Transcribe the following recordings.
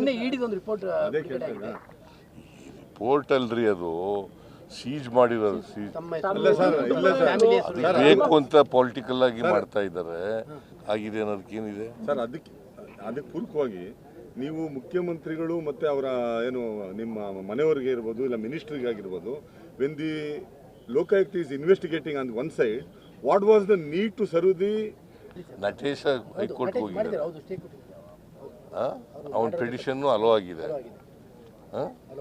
ನಿನ್ನೆ ಅದೇ ಕೇಳ್ತಾರೆ ರಿಪೋರ್ಟ್ ಅಲ್ರಿ ಅದು. ಸೀಜ್ ಮಾಡಿರೋದು ಸೀಜ್ ಇಲ್ಲ ಸರ್ ಇಲ್ಲ ಸರ್. ಫ್ಯಾಮಿಲಿ ಬೇಕು ಅಂತ ಪೊಲಿಟಿಕಲ್ ಆಗಿ ಮಾಡ್ತಾ ಇದ್ದಾರೆ. ಆಗಿದೆ ಅನ್ನೋದಕ್ಕೇನಿದೆ ಸರ್ ಅದಕ್ಕೆ ಅದಕ್ಕೆ ಪೂರಕವಾಗಿ ನೀವು ಮುಖ್ಯಮಂತ್ರಿಗಳು ಮತ್ತೆ ಅವರ ಏನು ನಿಮ್ಮ ಮನೆಯವರಿಗೆ ಇರ್ಬೋದು ಇಲ್ಲ ಮಿನಿಸ್ಟ್ರಿಗೆ ಆಗಿರ್ಬೋದು when the Lokayukta is investigating on one side what was the need to serve the Natesha high court ಹೋಗಿದ್ದಾರೆ ಮಾಡಿದ್ದಾರೆ ಹೌದು ಸ್ಟೇ ಕೊಟ್ಟಿದ್ದಾರೆ ಅವನ ಪಿಟಿಷನ್ನು ಅಲೋ ಆಗಿದೆ.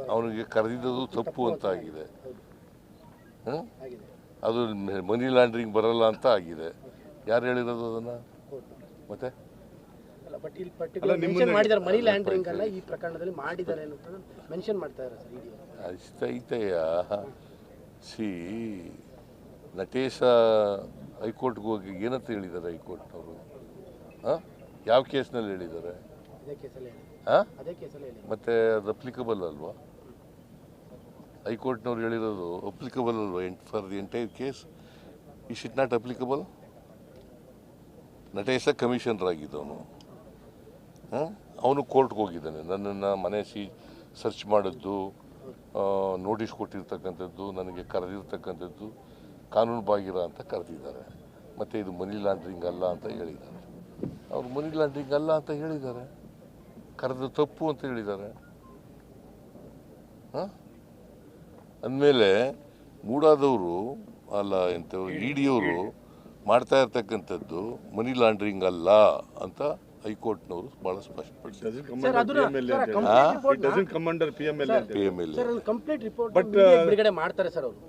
ಅವನಿಗೆ ಕರೆದಿದ್ದು ತಪ್ಪು ಅಂತ ಆಗಿದೆ. ಹ? ಅದು ಮನಿ ಲಾಂಡ್ರಿಂಗ್ ಬರಲ್ಲ ಅಂತ ಆಗಿದೆ. ಯಾರು ಹೇಳಿರೋದು ಅದನ್ನು? ಮತ್ತೆ? ಅಲ್ಲ ಬಟ್ ಇಲ್ಲಿ ಪರ್ಟಿಕ್ಯುಲರ್ ನಿಮ್ಮನ್ನ- ಮೆನ್ಷನ್ ಮನಿ ಲ್ಯಾಂಡ್ರಿಂಗ್ ಅಲ್ಲ ಈ ಪ್ರಕರಣದಲ್ಲಿ ಮಾಡಿದ್ದಾರೆ ಅಂತ ಮೆನ್ಷನ್ ಮಾಡ್ತಾ ಇದ್ದಾರೆ ಸರ್ ಇಡಿ ಅಷ್ಟೈತೆಯ ಸಿ ನಟೇಶ ಹೈಕೋರ್ಟ್ಗೆ ಹೋಗಿ ಏನಂತ ಹೇಳಿದ್ದಾರೆ ಹೈಕೋರ್ಟ್ನವರು? ಹಾಂ ಯಾವ ಕೇಸ್ನಲ್ಲಿ ಹೇಳಿದ್ದಾರೆ? ಹಾಂ? ಮತ್ತು ಅದು ಅಪ್ಲಿಕಬಲ್ ಅಲ್ವಾ? ಹೈಕೋರ್ಟ್ನವ್ರು ಹೇಳಿರೋದು ಅಪ್ಲಿಕಬಲ್ ಅಲ್ವಾ? For the entire case is it not applicable Natesha commissioner ಆಗಿದ್ದವನು ಹಾಂ? ಅವನು ಕೋರ್ಟ್ಗೆ ಹೋಗಿದ್ದಾನೆ. ನನ್ನನ್ನು ಮನೆ ಸಿ ಸರ್ಚ್ ಮಾಡಿದ್ದು ನೋಟಿಸ್ ಕೊಟ್ಟಿರ್ತಕ್ಕಂಥದ್ದು ನನಗೆ ಕರೆದಿರ್ತಕ್ಕಂಥದ್ದು ಕಾನೂನು ಬಾಗಿರ ಅಂತ ಕರೆದಿದ್ದಾರೆ. ಮತ್ತು ಇದು ಮನಿ ಲಾಂಡ್ರಿಂಗ್ ಅಲ್ಲ ಅಂತ ಹೇಳಿದ್ದಾರೆ. ಅವ್ರು ಮನಿ ಲಾಂಡ್ರಿಂಗ್ ಅಲ್ಲ ಅಂತ ಹೇಳಿದ್ದಾರೆ. ಕರೆದು ತಪ್ಪು ಅಂತ ಹೇಳಿದ್ದಾರೆ. ಹಾಂ? ಅಂದಮೇಲೆ ಮೂಡಾದವರು ಅಲ್ಲ ಎಂಥವ್ರು ಇ ಡಿಯವರು ಮಾಡ್ತಾ ಇರ್ತಕ್ಕಂಥದ್ದು ಮನಿ ಲಾಂಡ್ರಿಂಗ್ ಅಲ್ಲ ಅಂತ ಹೈಕೋರ್ಟ್ನವರು ಬಹಳ ಸ್ಪಷ್ಟಪಡಿಸಿದ್ದಾರೆ. ಬಿಡುಗಡೆ ಮಾಡ್ತಾರೆ ಸರ್ ಅವರು.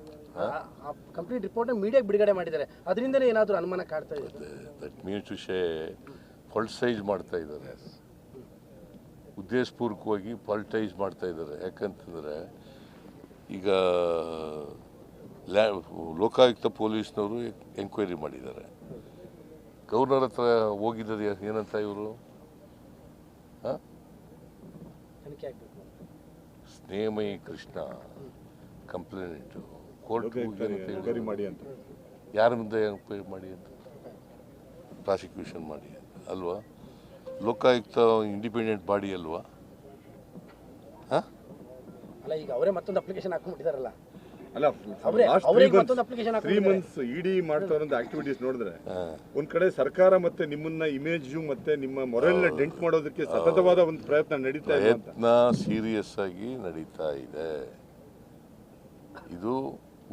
ಕಂಪ್ಲೀಟ್ ರಿಪೋರ್ಟ್ ಮೀಡಿಯಾಗೆ ಬಿಡುಗಡೆ ಮಾಡಿದ್ದಾರೆ. ಅದರಿಂದಲೇ ಏನಾದರೂ ಅನುಮಾನ ಕಾಡ್ತಾ ಇದೆ? ದಟ್ ಮೀನ್ಸ್ ವಿಷಯ ಫಲ್ಸೈಜ್ ಮಾಡ್ತಾ ಇದ್ದಾರೆ. ಉದ್ದೇಶಪೂರ್ವಕವಾಗಿ ಪಾಲಿಟೈಸ್ ಮಾಡ್ತಾ ಇದ್ದಾರೆ. ಯಾಕಂತಂದರೆ ಈಗ ಲ್ಯಾ ಲೋಕಾಯುಕ್ತ ಪೊಲೀಸ್ನವರು ಎಂಕ್ವೈರಿ ಮಾಡಿದ್ದಾರೆ. ಗವರ್ನರ್ ಹತ್ರ ಹೋಗಿದ್ದಾರೆ ಏನಂತ ಇವರು? Snehamayi Krishna complaint. Court enquiry ಮಾಡಿ ಅಂತ. ಯಾರ ಮುಂದೆ ಎಂಕ್ವೈರಿ ಮಾಡಿ ಅಂತ? ಪ್ರಾಸಿಕ್ಯೂಷನ್ ಮಾಡಿ ಅಂತ. ಅಲ್ವಾ? ಲೋಕಾಯುಕ್ತ ಇಂಡಿಪೆಂಡೆಂಟ್ ಬಾಡಿ ಅಲ್ವಾ? ಹಾಂ? ಅಲ್ಲ ಈಗ ಅವರೇ ಮತ್ತೊಂದು ಅಪ್ಲಿಕೇಶನ್ ಹಾಕೊಂಡ್ಬಿಟ್ಟಿದಾರಲ್ಲ ಅಲ್ಲ ತ್ರೀ. ಮಂತ್ಸ್ ಇಡಿ ಮಾಡ್ತಾ ಆಕ್ಟಿವಿಟೀಸ್ ನೋಡಿದ್ರೆ ಒಂದ್ ಕಡೆ ಸರ್ಕಾರ ಮತ್ತೆ ನಿಮ್ಮನ್ನ ಇಮೇಜ್ ಮತ್ತೆ ನಿಮ್ಮ ಮೊರಲ್ನ ಡೆಂಟ್ ಮಾಡೋದಕ್ಕೆ ಸತತವಾದ ಒಂದು ಪ್ರಯತ್ನ ನಡೀತಾ ಇದೆ ಅಂತ. ಪ್ರಯತ್ನ ಸೀರಿಯಸ್ ಆಗಿ ನಡೀತಾ ಇದೆ. ಇದು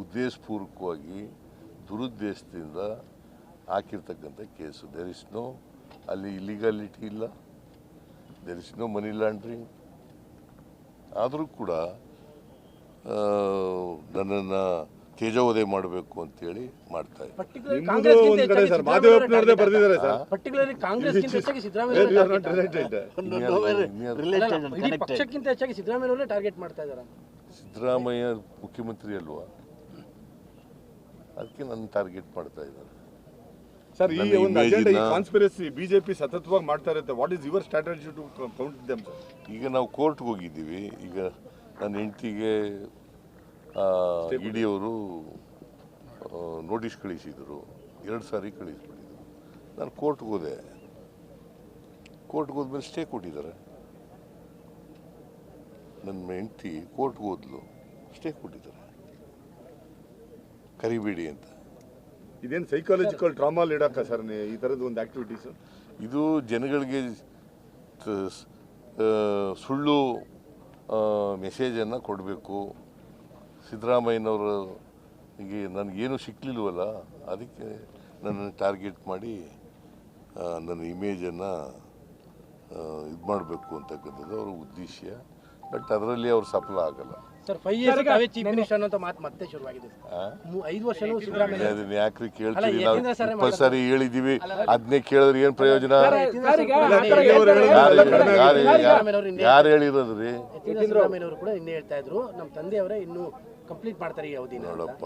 ಉದ್ದೇಶಪೂರ್ವಕವಾಗಿ ದುರುದ್ದೇಶದಿಂದ ಹಾಕಿರ್ತಕ್ಕಂಥ ಕೇಸು. ದೇರ್ ಇಸ್ ನೋ ಅಲ್ಲಿ ಇಲಿಗಾಲಿಟಿ ಇಲ್ಲ. There is no money laundering ಆದರೂ ಕೂಡ ಆ, ನನ್ನನ್ನು ತೇಜೋವಧೆ ಮಾಡಬೇಕು ಅಂತೇಳಿ ಮಾಡ್ತಾ ಸಿದ್ದರಾಮಯ್ಯ ಮುಖ್ಯಮಂತ್ರಿ ಅಲ್ವಾ? ಅದಕ್ಕೆ ನನ್ನ ಟಾರ್ಗೆಟ್ ಮಾಡ್ತಾ ಇದ್ದಾರೆ. ಸರ್ ಈ ಒಂದು ಅಜೆಂಡಾ ಈ ಕಾನ್ಸ್ಪಿರಸಿ ಬಿಜೆಪಿ ಸತತವಾಗಿ ಮಾಡ್ತಾ ಇರುತ್ತೆ. What is your strategy to count them sir ಈಗ ನಾವು ಕೋರ್ಟ್ಗೆ ಹೋಗಿದ್ದೀವಿ. ಈಗ ನನ್ನ ಹೆಂಡತಿಗೆ ಇ ಡಿ ಅವರು ನೋಟಿಸ್ ಕಳಿಸಿದರು. ಎರಡು ಸಾರಿ ಕಳಿಸ್ಬಿಟ್ಟಿದ್ರು. ನಾನು ಕೋರ್ಟ್ಗೆ ಹೋದೆ. ಕೋರ್ಟ್ಗೆ ಹೋದ್ಮೇಲೆ ಸ್ಟೇ ಕೊಟ್ಟಿದ್ದಾರೆ. ನನ್ನ ಹೆಂಡತಿ ಕೋರ್ಟ್ಗೆ ಹೋದ್ಲು. ಸ್ಟೇ ಕೊಟ್ಟಿದ್ದಾರೆ. ಕರಿಬೇಡಿ ಅಂತ. ಇದೇನು ಸೈಕಾಲಜಿಕಲ್ ಟ್ರಾಮಾ ಇಡಕ್ಕ ಸರ್ ಈ ಥರದ ಒಂದು ಆಕ್ಟಿವಿಟೀಸ್ ಇದು ಜನಗಳಿಗೆ ಸುಳ್ಳು ಮೆಸೇಜನ್ನು ಕೊಡಬೇಕು. ಸಿದ್ದರಾಮಯ್ಯನವರು ಹೀಗೆ ನನಗೇನು ಸಿಕ್ಕಲಿಲ್ವಲ್ಲ ಅದಕ್ಕೆ ನನ್ನನ್ನು ಟಾರ್ಗೆಟ್ ಮಾಡಿ ನನ್ನ ಇಮೇಜನ್ನು ಇದು ಮಾಡಬೇಕು ಅಂತಕ್ಕಂಥದ್ದು ಅವರ ಉದ್ದೇಶ ಬಟ್ ಅದರಲ್ಲಿ ಅವ್ರು ಸಫಲ ಆಗಲ್ಲ. ಸರ್ ಫೈವ್ ಇಯರ್ಸ್ ತಾವೇ ಚೀಫ್ ಮಿನಿಸ್ಟರ್ ಅನ್ನೋ ಮಾತು ಮತ್ತೆ ಶುರುವಾಗಿದೆ ಐದು ವರ್ಷನೂ ಸಿದ್ದರಾಮಯ್ಯ ಅದನ್ನ ಯಾಕ್ರಿ ಕೇಳ್ತೀವಿ ನಾವು ಇಪ್ಪತ್ತು ಸಾರಿ ಹೇಳಿದ್ದೀವಿ. ಅದನ್ನೇ ಕೇಳಿದ್ರೆ ಏನು ಪ್ರಯೋಜನ? ಯಾರು ಹೇಳಿರೋದ್ರಿ? ಸಿದ್ದರಾಮಯ್ಯವರು ಕೂಡ ನಿನ್ನೆ ಹೇಳ್ತಾ ಇದ್ರು. ನಮ್ಮ ತಂದೆಯವರೇ ಇನ್ನು ಕಂಪ್ಲೀಟ್ ಮಾಡ್ತಾರೆ ಈ ಅವಧಿನ ಅಂತ. ನೋಡಪ್ಪ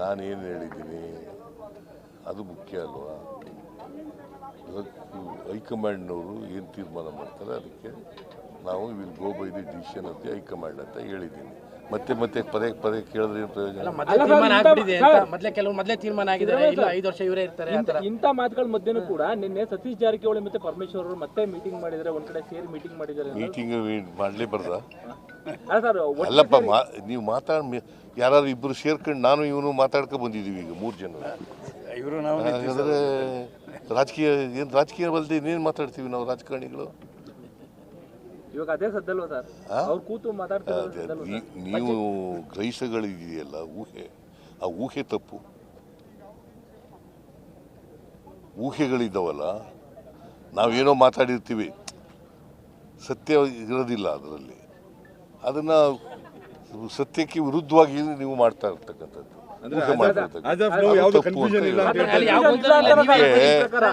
ನಾನೇನು ಹೇಳಿದ್ದೀನಿ? ಅದು ಮುಖ್ಯ ಅಲ್ವಾ? ಹೈಕಮಾಂಡ್ನವರು ಏನು ತೀರ್ಮಾನ ಮಾಡ್ತಾರೆ ಅದಕ್ಕೆ ನಾವು will go by the decision ಅಂತ ಹೈಕಮಾಂಡ್ ಅಂತ ಹೇಳಿದ್ದೀನಿ. ಮತ್ತೆ ಮತ್ತೆ ಪದೇ ಪದೇ ಕೇಳಿದ್ರೆ ಏನು ಪ್ರಯೋಜನ? ಅಲ್ಲ ಮೊದಲೇ ತೀರ್ಮಾನ ಆಗ್ಬಿಟ್ಟಿದೆ ಅಂತ ಮೊದಲೇ ಕೆಲವು ಮೊದಲೇ ತೀರ್ಮಾನ ಆಗಿದೆ ಇಲ್ಲ ಐದು ವರ್ಷ ಇವರೇ ಇರ್ತಾರೆ ಅಂತ ಥರ. ಇಂಥ ಮಾತುಗಳ ಮಧ್ಯೆನೂ ಕೂಡ ನಿನ್ನೆ ಸತೀಶ್ ಜಾರಕಿಹೊಳಿ ಮತ್ತೆ ಪರಮೇಶ್ವರ್ ಅವರು ಮತ್ತೆ ಮೀಟಿಂಗ್ ಮಾಡಿದ್ದಾರೆ ಒಂದ್ ಕಡೆ ಸೇರಿ ಮೀಟಿಂಗ್ ಮಾಡಿದ್ದಾರೆ ಮೀಟಿಂಗ್ ಮಾಡ್ಲಿ ಅಲ್ಲ ಸರ್ ಅಲ್ಲಪ್ಪ ಮಾ ನೀವು ಮಾತಾಡ್ ಯಾರು ಇಬ್ರು ಸೇರ್ಕೊಂಡು ನಾನು ಇವನು ಮಾತಾಡ್ಕೊ ಬಂದಿದ್ದೀವಿ ಈಗ ಮೂರು ಜನ. ಇವರು ನಾವು ರಾಜಕೀಯ ಏನು ರಾಜಕೀಯ ಬಲ್ದಿ ಇನ್ನೇನು ಮಾತಾಡ್ತೀವಿ ನಾವು ರಾಜಕಾರಣಿಗಳು? ಇವಾಗ ಅದೇ ಸದ್ದಲ್ವ ಸರ್. ಅವ್ರು ಕೂತು ಮಾತಾಡ್ತಾರೆ ನೀವು ಗ್ರಹಿಸಗಳಿದೆಯಲ್ಲ ಊಹೆ. ಆ ಊಹೆ ತಪ್ಪು. ಊಹೆಗಳಿದ್ದಾವಲ್ಲ ನಾವೇನೋ ಮಾತಾಡಿರ್ತೀವಿ. ಸತ್ಯ ಇರೋದಿಲ್ಲ ಅದರಲ್ಲಿ. ಅದನ್ನು ಸತ್ಯಕ್ಕೆ ವಿರುದ್ಧವಾಗಿ ನೀವು ಮಾಡ್ತಾ ಇರ್ತಕ್ಕಂಥದ್ದು.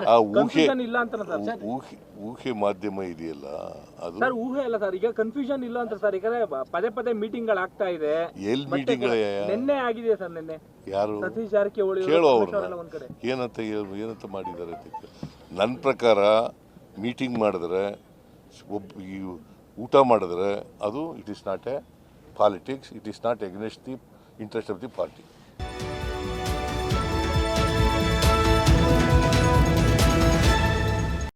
ಆ ಊಹೆ ಊಹೆ ಮಾಧ್ಯಮ ಇದೆಯಲ್ಲ ಅದು? ಸರ್ ಊಹೆ ಅಲ್ಲ ಸರ್. ಈಗ ಕನ್ಫ್ಯೂಷನ್ ಇಲ್ಲ ಅಂತ ಸರ್. ಈಗ ಪದೇ ಪದೇ ಮೀಟಿಂಗ್ಗಳು ಆಗ್ತಾ ಇದೆ. ಎಲ್ಲಿ ಮೀಟಿಂಗ್ ಮೀಟಿಂಗ್ಗಳೇ ನಿನ್ನೆ ಆಗಿದೆ ಸರ್ ನಿನ್ನೆ. ಯಾರು? ಸತೀಶ್ ಜಾರಕಿಹೊಳಿ ಅವರು, ಕೇಳು ಅವ್ರನ್ನ. ಒಂದ್ ಕಡೆ. ಏನಂತ ಏನ್- ಏನಂತ ಮಾಡಿದ್ದಾರೆ. ನನ್ನ ಪ್ರಕಾರ ಮೀಟಿಂಗ್ ಮಾಡಿದ್ರೆ ಒಬ್ಬ ಈ ಊಟ ಮಾಡಿದ್ರೆ ಅದು it is not a politics it is not against the interest of the party